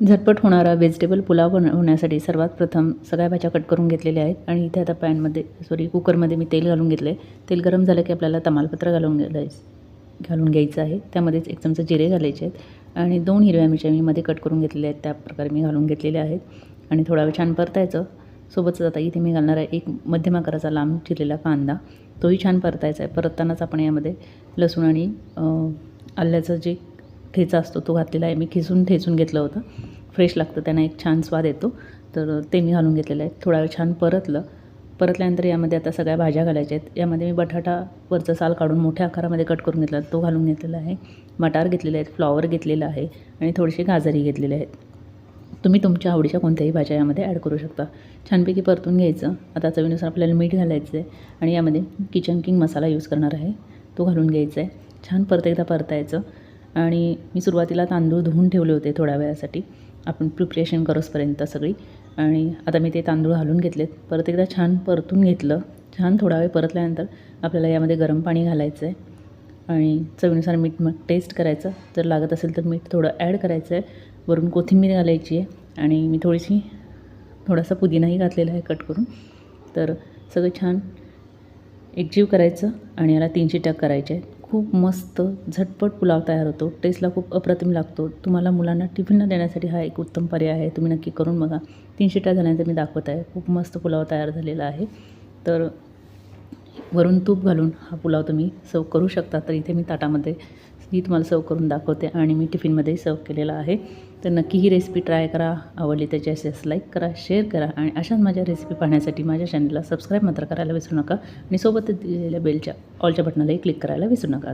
झटपट होणारा व्हेजिटेबल पुलाव बन होण्यासाठी सर्वात प्रथम सगळ्या भाज्या कट करून घेतलेल्या आहेत. आणि इथे आता पॅनमध्ये सॉरी कुकरमध्ये मी तेल घालून घेतलं आहे तेल गरम झालं की आपल्याला तमालपत्र घालून घालायचं घालून घ्यायचं आहे. त्यामध्येच एक चमचा जिरे घालायचे आहेत. आणि दोन हिरव्या मिरच्या मी मध्ये कट करून घेतलेल्या आहेत. त्या प्रकारे मी घालून घेतलेल्या आहेत. आणि थोडा वेळ छान परतायचं. सोबतच आता इथे मी घालणार आहे एक मध्यम आकाराचा लांब चिरलेला कांदा. तोही छान परतायचा आहे. परततानाच आपण यामध्ये लसूण आणि आल्याचं जे ठेचा असतो तो घातलेला आहे. मी खिसून ठेचून घेतलं होतं. फ्रेश लागतं त्यांना एक छान स्वाद येतो. तर ते मी घालून घेतलेलं आहे. थोडा वेळ छान परतलं. परतल्यानंतर यामध्ये आता सगळ्या भाज्या घालायच्या आहेत. यामध्ये मी बटाटा वरचं साल काढून मोठ्या आकारामध्ये कट करून घेतला. तो घालून घेतलेला आहे. मटार घेतलेले आहेत फ्लॉवर घेतलेलं आहे आणि थोडीशी गाजरही घेतलेले आहेत. तुम्ही तुमच्या आवडीच्या कोणत्याही भाज्या यामध्ये ॲड करू शकता. छानपैकी परतून घ्यायचं. आता चवीनुसार आपल्याला मीठ घालायचं आहे आणि यामध्ये किचन किंग मसाला यूज करणार आहे. तो घालून घ्यायचा आहे. छान परत एकदा परतायचं. आणि मी सुरुवातीला तांदूळ धुवून ठेवले होते थोड्या वेळासाठी. आपण प्रिपरेशन करोसपर्यंत सगळी. आणि आता मी ते तांदूळ घालून घेतलेत. परत एकदा छान परतून घेतलं. छान थोडा वेळ परतल्यानंतर आपल्याला यामध्ये गरम पाणी घालायचं आहे आणि चवीनुसार मीठ मग टेस्ट करायचं. जर लागत असेल तर मीठ थोडं ॲड करायचं आहे वरून कोथिंबीर घालायची आहे. आणि मी थोडीशी थोडासा पुदिनाही घातलेला आहे कट करून. तर सगळं छान एकजीव करायचं. आणि याला तीन शिट्या करायच्या आहेत. खूप मस्त झटपट पुलाव तयार होतो. टेस्टला खूप अप्रतिम लागतो. तुम्हाला मुलांना टिफिनला देण्यासाठी हा एक उत्तम पर्याय आहे. तुम्ही नक्की करून बघा. तीन शिट्या झाल्यानंतर मी दाखवत आहे. खूप मस्त पुलाव तयार झालेला आहे. तर वरून तूप घालून हा पुलाव तुम्ही सर्व करू शकता. तर इथे मी ताटामध्ये ही तुम्हाला सर्व करून दाखवते आणि मी टिफिनमध्येही सर्व केलेला आहे. तर नक्की ही रेसिपी ट्राय करा. आवडली त्याची असेच लाईक करा शेअर करा आणि अशाच माझ्या रेसिपी पाहण्यासाठी माझ्या चॅनलला सबस्क्राईब मात्र करायला विसरू नका आणि सोबतच दिलेल्या बेलच्या ऑलच्या बटनालाही क्लिक करायला विसरू नका.